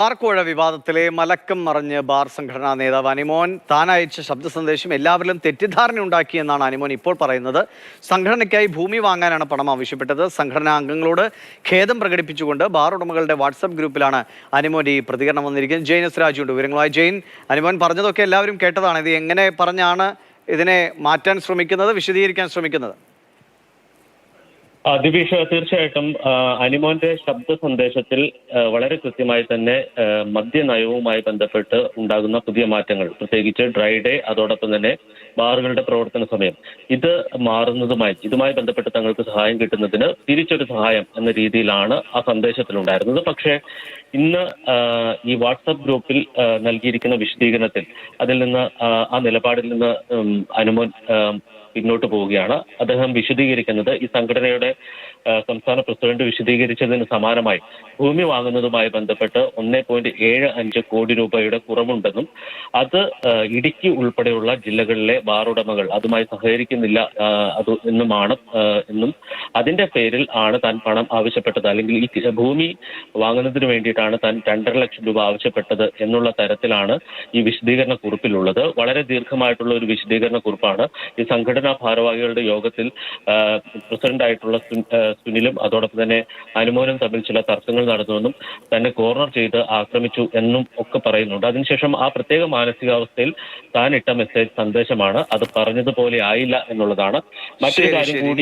പാർക്കോഴ വിവാദത്തിലെ മലക്കം മറിഞ്ഞ് ബാർ സംഘടനാ നേതാവ് അനിമോൻ താൻ അയച്ച ശബ്ദ സന്ദേശം എല്ലാവരിലും തെറ്റിദ്ധാരണ ഉണ്ടാക്കിയെന്നാണ് അനിമോൻ ഇപ്പോൾ പറയുന്നത്. സംഘടനയ്ക്കായി ഭൂമി വാങ്ങാനാണ് പണം ആവശ്യപ്പെട്ടത്. സംഘടനാ അംഗങ്ങളോട് ഖേദം പ്രകടിപ്പിച്ചുകൊണ്ട് ബാർ ഉടമകളുടെ വാട്സപ്പ് ഗ്രൂപ്പിലാണ് അനിമോൻ ഈ പ്രതികരണം വന്നിരിക്കുന്നത്. ജെയിൻ എസ് രാജുണ്ട് വിവരങ്ങളായി ജെയിൻ അനിമോൻ പറഞ്ഞതൊക്കെ എല്ലാവരും കേട്ടതാണ്. ഇത് എങ്ങനെ പറഞ്ഞാണ് ഇതിനെ മാറ്റാൻ ശ്രമിക്കുന്നത് വിശദീകരിക്കാൻ ശ്രമിക്കുന്നത്? ആ, ദിവിഷ തീർച്ചയായിട്ടും അനിമോന്റെ ശബ്ദ സന്ദേശത്തിൽ വളരെ കൃത്യമായി തന്നെ മദ്യനയവുമായി ബന്ധപ്പെട്ട് ഉണ്ടാകുന്ന പുതിയ മാറ്റങ്ങൾ. പ്രത്യേകിച്ച് ഡ്രൈ ഡേ അതോടൊപ്പം തന്നെ ബാറുകളുടെ പ്രവർത്തന സമയം. ഇത് മാറുന്നതുമായി ഇതുമായി ബന്ധപ്പെട്ട് തങ്ങൾക്ക് സഹായം കിട്ടുന്നതിന് തിരിച്ചൊരു സഹായം എന്ന രീതിയിലാണ് ആ സന്ദേശത്തിലുണ്ടായിരുന്നത്. പക്ഷേ ഇന്ന് ഈ വാട്സപ്പ് ഗ്രൂപ്പിൽ നൽകിയിരിക്കുന്ന വിശദീകരണത്തിൽ അതിൽ നിന്ന് ആ, നിലപാടിൽ നിന്ന് അനുമോൻ പിന്നോട്ട് പോവുകയാണ്. അദ്ദേഹം വിശദീകരിക്കുന്നത് ഈ സംഘടനയുടെ സംസ്ഥാന പ്രസിഡന്റ് വിശദീകരിച്ചതിന് സമാനമായി ഭൂമി വാങ്ങുന്നതുമായി ബന്ധപ്പെട്ട് ഒന്നേ പോയിന്റ് ഏഴ് അഞ്ച് കോടി രൂപയുടെ കുറവുണ്ടെന്നും അത് ഇടുക്കി ഉൾപ്പെടെയുള്ള ജില്ലകളിലെ ബാറുടമകൾ അതുമായി സഹകരിക്കുന്നില്ല അത് എന്നുമാണ് എന്നും അതിന്റെ പേരിൽ ആണ് താൻ പണം ആവശ്യപ്പെട്ടത്. അല്ലെങ്കിൽ ഈ ഭൂമി വാങ്ങുന്നതിന് വേണ്ടിയിട്ടാണ് താൻ രണ്ടര ലക്ഷം രൂപ ആവശ്യപ്പെട്ടത് എന്നുള്ള തരത്തിലാണ് ഈ വിശദീകരണ കുറിപ്പിലുള്ളത്. വളരെ ദീർഘമായിട്ടുള്ള ഒരു വിശദീകരണ കുറിപ്പാണ്. ഈ സംഘടനാ ഭാരവാഹികളുടെ യോഗത്തിൽ പ്രസിഡന്റ് പ്രസിഡന്റായിട്ടുള്ള സുനിലും അതോടൊപ്പം തന്നെ അനുമോനും തമ്മിൽ ചില തർക്കങ്ങൾ നടന്നുവെന്നും തന്നെ കോർണർ ചെയ്ത് ആക്രമിച്ചു എന്നും ഒക്കെ പറയുന്നുണ്ട്. അതിനുശേഷം ആ പ്രത്യേക മാനസികാവസ്ഥയിൽ താൻ ഇട്ട മെസ്സേജ് സന്ദേശമാണ്. അത് പറഞ്ഞതുപോലെ ആയില്ല എന്നുള്ളതാണ്. മറ്റൊരു കാര്യം കൂടി